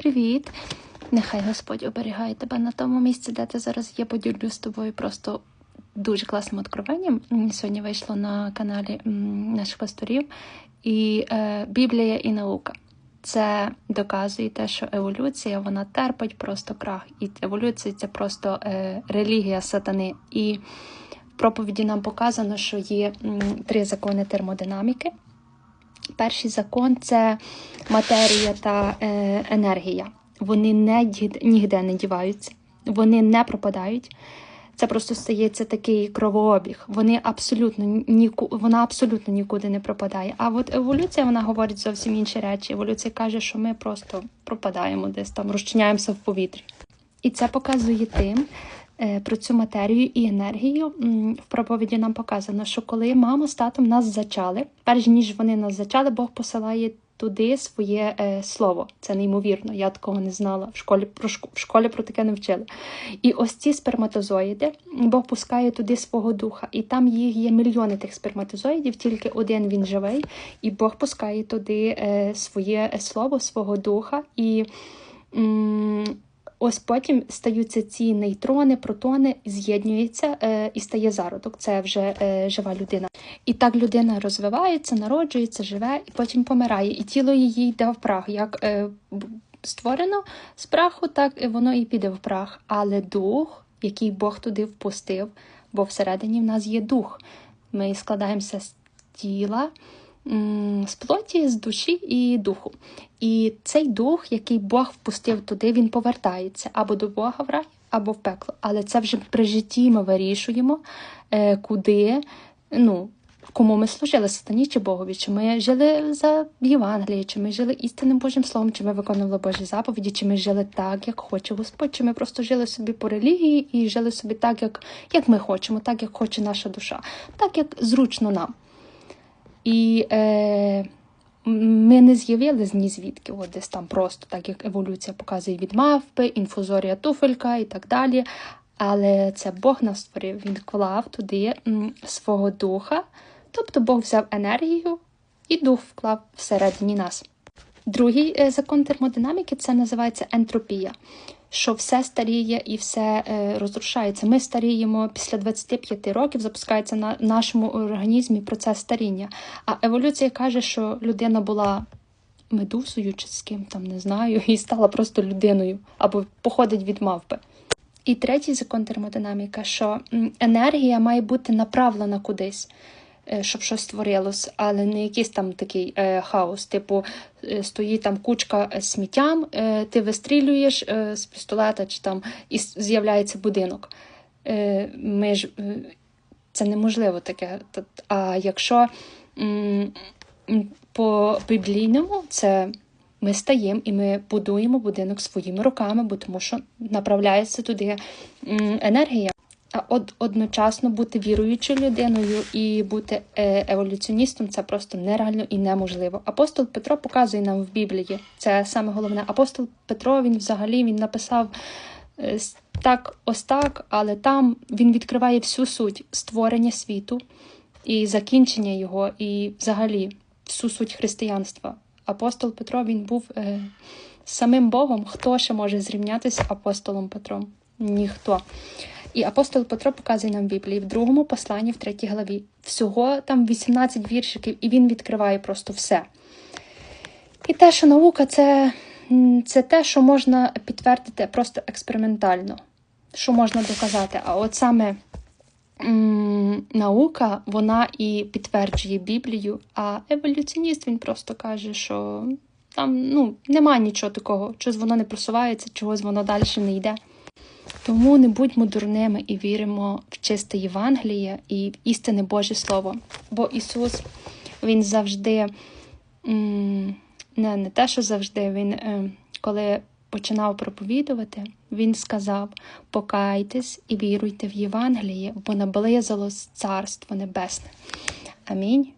Привіт! Нехай Господь оберігає тебе на тому місці, де ти зараз є. Поділюсь з тобою просто дуже класним откровенням. Сьогодні вийшло на каналі наших пасторів. І е, Біблія і наука. Це доказує те, що еволюція вона терпить просто крах. І еволюція це просто е, релігія сатани. І в проповіді нам показано, що є м, три закони термодинаміки. Перший закон це матерія та е, енергія. Вони не нігде не діваються, вони не пропадають. Це просто стається такий кровообіг. Вони абсолютно ніку, вона абсолютно нікуди не пропадає. А от еволюція вона говорить зовсім інші речі. Еволюція каже, що ми просто пропадаємо десь там, розчиняємося в повітрі. І це показує тим про цю матерію і енергію. В проповіді нам показано, що коли мама з татом нас зачали, перш ніж вони нас зачали, Бог посилає туди своє е, слово. Це неймовірно. Я такого не знала. В школі про в школі про таке не вчили. І ось ці сперматозоїди Бог пускає туди свого духа, і там їх є мільйони тих сперматозоїдів, тільки один він живий, і Бог пускає туди е, своє слово, свого духа. І м, ось потім стаються ці нейтрони, протони, з'єднюються е, і стає зародок. Це вже е, жива людина. І так людина розвивається, народжується, живе і потім помирає. І тіло її йде в прах. Як е, створено з праху, так воно і піде в прах. Але дух, який Бог туди впустив, бо всередині в нас є дух. Ми складаємося з тіла, з плоті, з душі і духу. І цей дух, який Бог впустив туди, він повертається або до Бога в рай, або в пекло. Але це вже при житті ми вирішуємо, е, куди, ну, кому ми служили, сатані чи Богові, чи ми жили за Євангеліє, чи ми жили істинним Божим Словом, чи ми виконували Божі заповіді, чи ми жили так, як хоче Господь, чи ми просто жили собі по релігії і жили собі так, як, як ми хочемо, так, як хоче наша душа, так, як зручно нам. І е, ми не з'явилися ні звідки, от десь там просто, так як еволюція показує від мавпи, інфузорія туфелька і так далі. Але це Бог нас створив, він вклав туди свого духа, тобто Бог взяв енергію і дух вклав всередині нас. Другий е, закон термодинаміки це називається ентропія, що все старіє і все е, розрушається. Ми старіємо після 25 років, запускається на нашому організмі процес старіння. А еволюція каже, що людина була медусою чи з ким там не знаю, і стала просто людиною або походить від мавпи. І третій закон термодинаміка, що енергія має бути направлена кудись, щоб щось створилось, але не якийсь там такий е, хаос. Типу, е, стоїть там кучка е, сміттям, е, ти вистрілюєш е, з пістолета, чи там і з'являється будинок. Е, ми ж, е, це неможливо таке. А якщо по біблійному, це ми стаємо і ми будуємо будинок своїми руками, бо тому що направляється туди енергія. Од, одночасно бути віруючою людиною і бути е, еволюціоністом це просто нереально і неможливо. Апостол Петро показує нам в Біблії. Це саме головне. Апостол Петро він взагалі він написав е, так, ось так, але там він відкриває всю суть створення світу і закінчення його, і взагалі всю суть християнства. Апостол Петро він був е, самим Богом. Хто ще може зрівнятися апостолом Петром? Ніхто. І апостол Петро показує нам в Біблії в другому посланні, в третій главі. Всього там 18 віршиків, і він відкриває просто все. І те, що наука це, це те, що можна підтвердити просто експериментально, що можна доказати. А от саме м, наука, вона і підтверджує Біблію, а еволюціоніст він просто каже, що там ну, немає нічого такого, щось воно не просувається, чогось воно далі не йде. Тому не будьмо дурними і віримо в чисте Євангеліє і в істинне Боже Слово. Бо Ісус, Він завжди, не, не те, що завжди, Він, е, коли починав проповідувати, Він сказав: покайтесь і віруйте в Євангеліє, бо наблизилось Царство Небесне. Амінь.